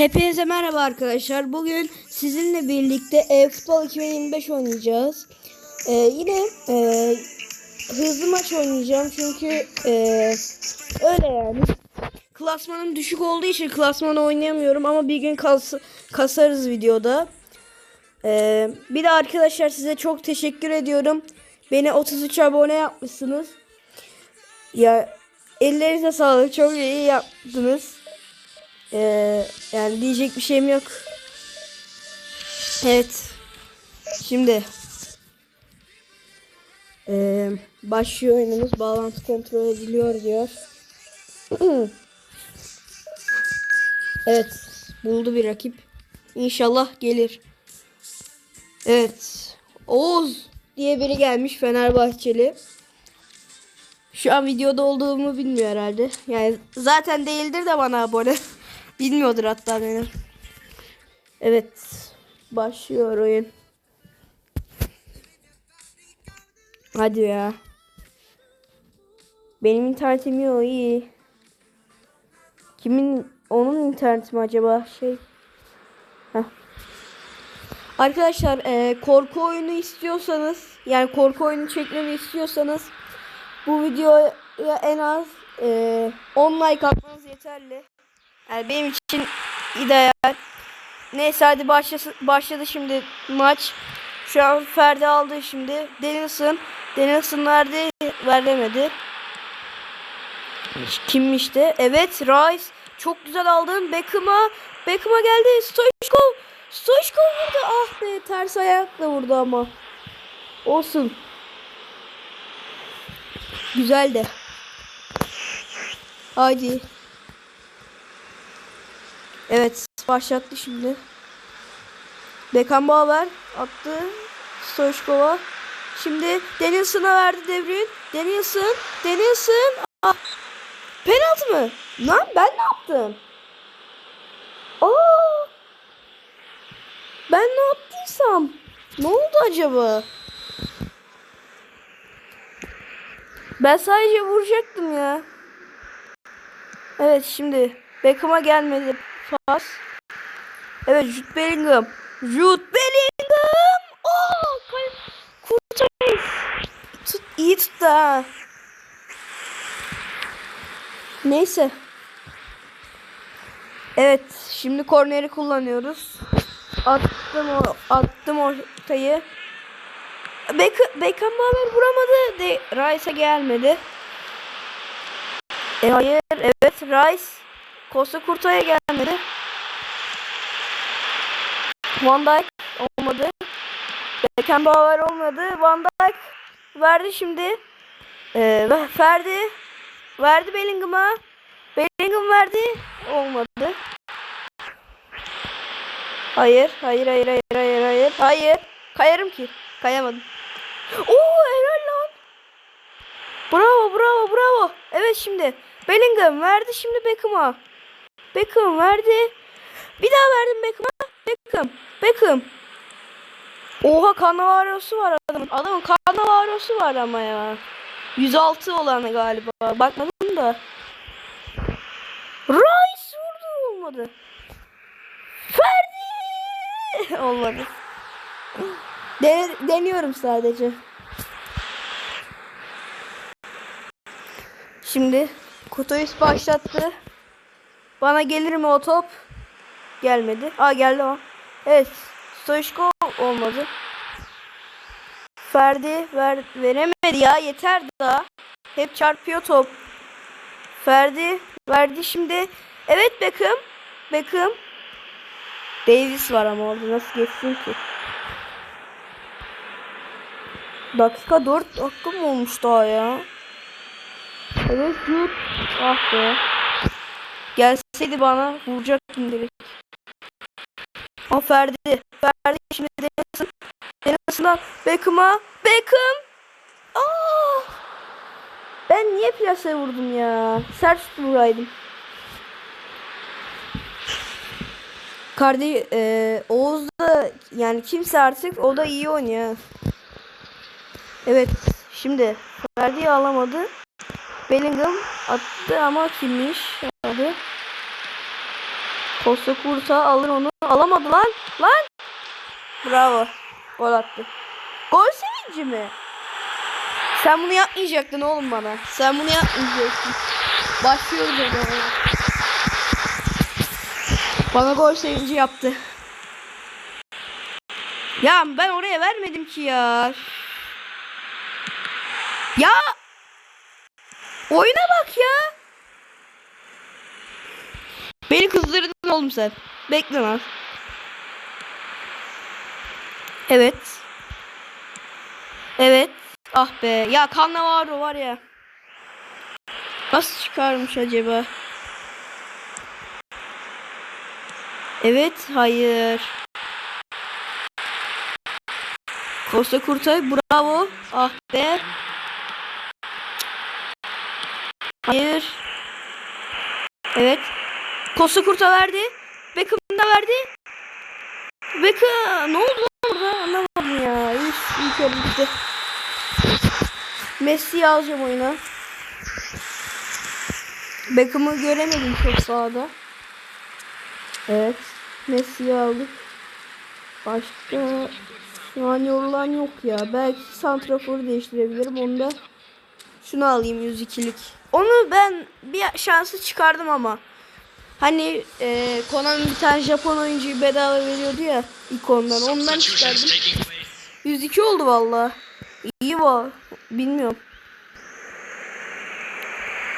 Hepinize merhaba arkadaşlar. Bugün sizinle birlikte e-futbol 2025 oynayacağız. Ee, yine e, hızlı maç oynayacağım çünkü e, öyle yani. Klasmanım düşük olduğu için klasmanı oynayamıyorum ama bir gün kas, kasarız videoda. Ee, bir de arkadaşlar size çok teşekkür ediyorum. Beni 33 abone yapmışsınız. Ya ellerinize sağlık. Çok iyi yaptınız. Ee, yani diyecek bir şeyim yok. Evet. Şimdi ee, başlıyor oyunumuz. Bağlantı kontrol ediliyor diyor. evet. Buldu bir rakip. İnşallah gelir. Evet. Oğuz diye biri gelmiş Fenerbahçeli. Şu an videoda olduğumu bilmiyor herhalde. Yani zaten değildir de bana abone. Bilmiyordur hatta benim. Evet. Başlıyor oyun. Hadi ya. Benim internetim yok iyi. Kimin onun interneti mi acaba şey? Heh. Arkadaşlar e, korku oyunu istiyorsanız yani korku oyunu çekmemi istiyorsanız bu videoya en az e, 10 like atmanız yeterli. Yani benim için ideal. Neyse hadi başlasın, başladı şimdi maç. Şu an Ferdi aldı şimdi. Denilson. Denilson verdi. Veremedi. Kimmiş de? Evet Rice. Çok güzel aldın. Beckham'a. Beckham'a geldi. Stoichkov. Stoichkov vurdu. Ah be ters ayakla vurdu ama. Olsun. Güzel de. Haydi. Evet başlattı şimdi. Beckenbauer attı. Stoichkov'a. Şimdi Danielson'a verdi devrin. Danielson. Danielson. Ah. Penaltı mı? Lan ben ne yaptım? Aa. Ben ne yaptıysam? Ne oldu acaba? Ben sadece vuracaktım ya. Evet şimdi Beckham'a gelmedi pas. Evet Jude Bellingham. Jude Bellingham. Oh, kurtarız. Tut, iyi tuttu ha. Neyse. Evet şimdi korneri kullanıyoruz. Attım o attım ortayı. Beck Beckenbauer vuramadı. De Rice'a gelmedi. E, hayır evet Rice Costa Kurta'ya gelmedi. Van Dijk olmadı. Beckenbauer olmadı. Van Dijk verdi şimdi. Ee, Ferdi verdi Bellingham'a. Bellingham verdi. Olmadı. Hayır, hayır, hayır, hayır, hayır, hayır. Hayır. Kayarım ki. Kayamadım. Oo, helal lan. Bravo, bravo, bravo. Evet şimdi Bellingham verdi şimdi Beckham'a. Beckham verdi. Bir daha verdim Beckham'a. Beckham. Beckham. Oha Cannavaro'su var adamın. Adamın Cannavaro'su var ama ya. 106 olanı galiba. Bakmadım da. Rice vurdu olmadı. Ferdi olmadı. Den deniyorum sadece. Şimdi Kutoyus başlattı. Bana gelir mi o top? Gelmedi. Aa geldi o. Evet. Stoichkov olmadı. Ferdi ver, veremedi ya. Yeter daha. Hep çarpıyor top. Ferdi verdi şimdi. Evet Beckham. Beckham. Davis var ama orada nasıl geçsin ki? Dakika 4 dakika mı olmuş daha ya? Evet Jude. Ah be. Gelseydi bana vuracaktım direkt. Aa Ferdi. Ferdi şimdi Denilson. Denilson'dan Beckham'a. Beckham. Aa! Ben niye plasaya vurdum ya? Sert vuraydım. Kardeş e, Oğuz da yani kimse artık o da iyi oynuyor. Evet şimdi Ferdi'yi alamadı. Bellingham attı ama kimmiş? Hadi. Costa Curta alır onu. Alamadı lan. Bravo. Gol attı. Gol sevinci mi? Sen bunu yapmayacaktın oğlum bana. Sen bunu yapmayacaktın. Başlıyoruz zaman. Bana gol sevinci yaptı. Ya ben oraya vermedim ki ya. Ya. Oyuna bak ya. Beni kızdırdın oğlum sen. Bekle lan. Evet. Evet. Ah be. Ya Cannavaro var ya. Nasıl çıkarmış acaba? Evet. Hayır. Costa Kurtay bravo. Ah be. Hayır. Evet. Costa Kurta verdi. Beckham da verdi. Beckham ne oldu lan orada anlamadım ya. Üf, ilk. Messi'yi alacağım oyuna. Beckham'ı göremedim çok sağda. Evet. Messi'yi aldık. Başka an yorulan yok ya. Belki santraforu değiştirebilirim. Onu da şunu alayım 102'lik. Onu ben bir şansı çıkardım ama. Hani e, Konami bir tane Japon oyuncuyu bedava veriyordu ya ikondan. Ondan çıkardım. 102 oldu valla. İyi bu. Bilmiyorum.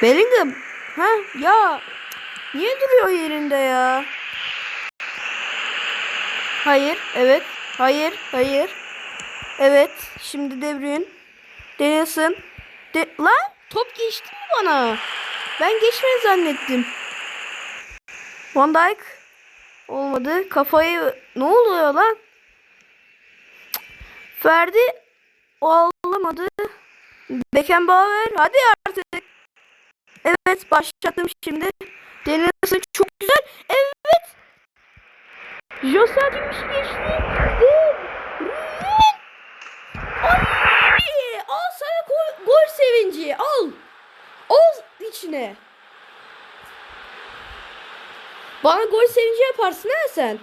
Bellingham. Ha ya. Niye duruyor yerinde ya? Hayır. Evet. Hayır. Hayır. Evet. Şimdi devrin. Danielson. De Lan top geçti mi bana? Ben geçmedi zannettim. Van Dijk. Olmadı. Kafayı ne oluyor lan? Ferdi alamadı. Beckenbauer hadi artık. Evet başlattım şimdi. Denilsin çok güzel. Evet. Josa Gümüş geçti. Al sana gol sevinci. Al. Al içine. Bana gol sevinci yaparsın ha sen.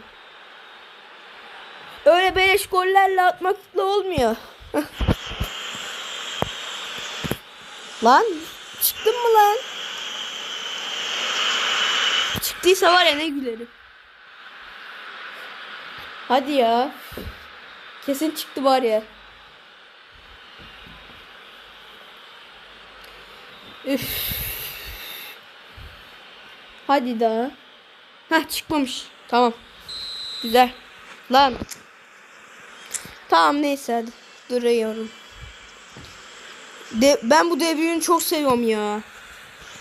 Öyle beleş gollerle atmakla olmuyor. lan çıktın mı lan? Çıktıysa var ya ne gülerim. Hadi ya. Kesin çıktı var ya. Üf. Hadi daha. Heh çıkmamış. Tamam. Güzel. Lan. Tamam neyse hadi. Duruyorum. De, ben bu devrimi çok seviyorum ya.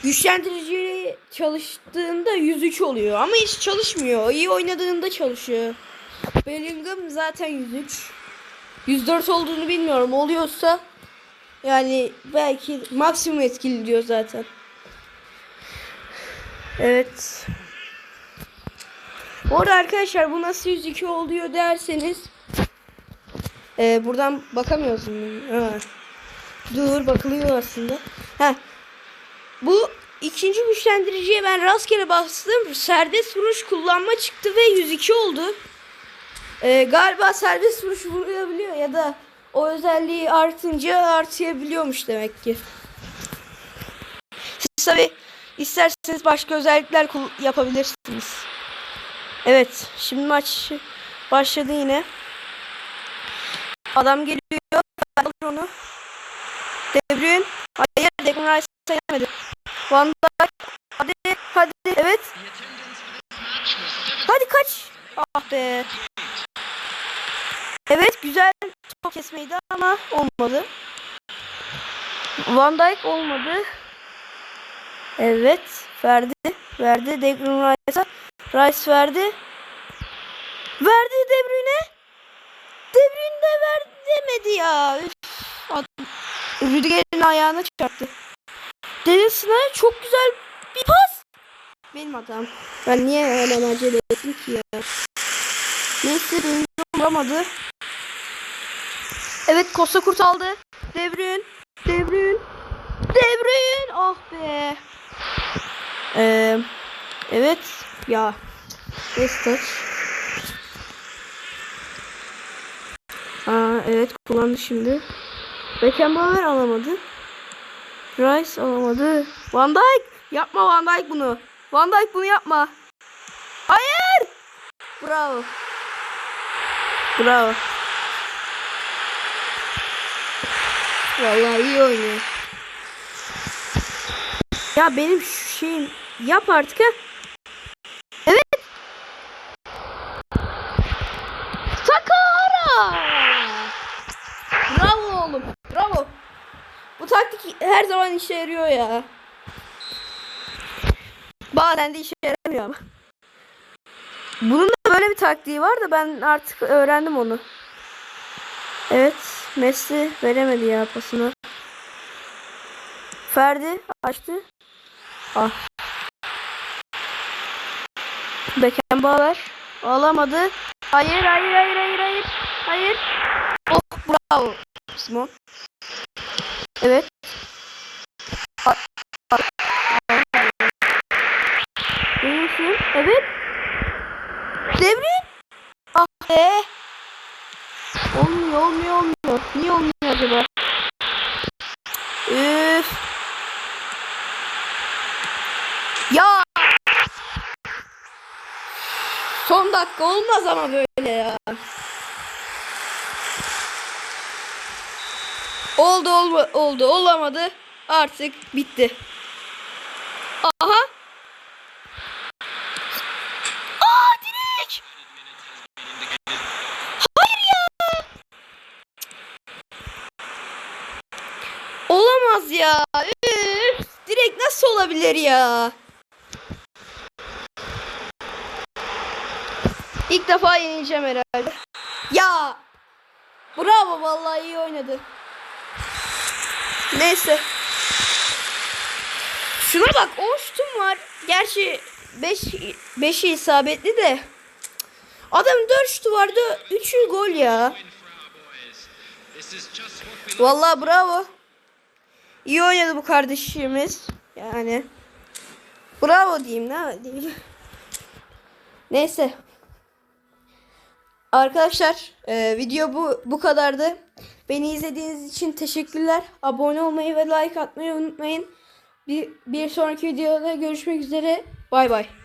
Güçlendirici çalıştığında 103 oluyor ama hiç çalışmıyor. İyi oynadığında çalışıyor. Bellingham zaten 103. 104 olduğunu bilmiyorum. Oluyorsa yani belki maksimum etkili diyor zaten. Evet. Bu arada arkadaşlar bu nasıl 102 oluyor derseniz e, buradan bakamıyorsun. Ha. Dur bakılıyor aslında. Ha. Bu ikinci güçlendiriciye ben rastgele bastım. Serbest vuruş kullanma çıktı ve 102 oldu. E, galiba serbest vuruş vurabiliyor ya da o özelliği artınca artıyabiliyormuş demek ki. Siz tabi isterseniz başka özellikler yapabilirsiniz. Evet. Şimdi maç başladı yine. Adam geliyor. Alır onu. De Bruyne. Hayır. Declan Rice sayamadı. Van Dijk. Hadi. Hadi. Evet. Hadi kaç. Ah be. Evet. Güzel. Top kesmeydi ama olmadı. Van Dijk olmadı. Evet. Verdi. Verdi. Declan Rice'a. Rice verdi. Verdi De Bruyne. De Bruyne de verdi demedi ya. Rüdiger'in ayağına çarptı. Deniz'ine çok güzel bir pas. Benim hatam. Ben niye hemen acele ettim ki ya. Neyse Bruyne vuramadı. Evet Costa Kurt aldı. De Bruyne. De Bruyne. De Bruyne. Ah be. Ee, evet. Ya touch. Aa evet kullandı şimdi. Beckenbauer alamadı. Rice alamadı. Van Dijk yapma Van Dijk bunu. Van Dijk bunu yapma. Hayır. Bravo. Bravo. Vallahi iyi oynuyor. Ya benim şu şeyim yap artık ha. Evet. Takara. Bravo oğlum. Bravo. Bu taktik her zaman işe yarıyor ya. Bazen de işe yaramıyor ama. Bunun da böyle bir taktiği var da ben artık öğrendim onu. Evet. Messi veremedi ya pasını. Ferdi açtı. Ah. Beckenbauer alamadı. Hayır hayır hayır hayır hayır. Hayır. Oh bravo. Simon. Evet. A- a- Neyse. Evet. Devri. Ah be. Olmuyor olmuyor olmuyor. Niye olmuyor acaba? Üf. Ya. Son dakika olmaz ama böyle ya. Oldu olma, oldu olamadı. Artık bitti. Aha. Aa direk. Hayır ya. Olamaz ya. Üf. Direkt nasıl olabilir ya? İlk defa yenileceğim herhalde. Ya. Bravo vallahi iyi oynadı. Neyse. Şuna bak 10 şutum var. Gerçi 5 5'i isabetli de. Adamın 4 şutu vardı. 3'ü gol ya. Vallahi bravo. İyi oynadı bu kardeşimiz. Yani. Bravo diyeyim ne diyeyim. Neyse. Arkadaşlar e, video bu bu kadardı. Beni izlediğiniz için teşekkürler. Abone olmayı ve like atmayı unutmayın. Bir, bir sonraki videoda görüşmek üzere. Bay bay.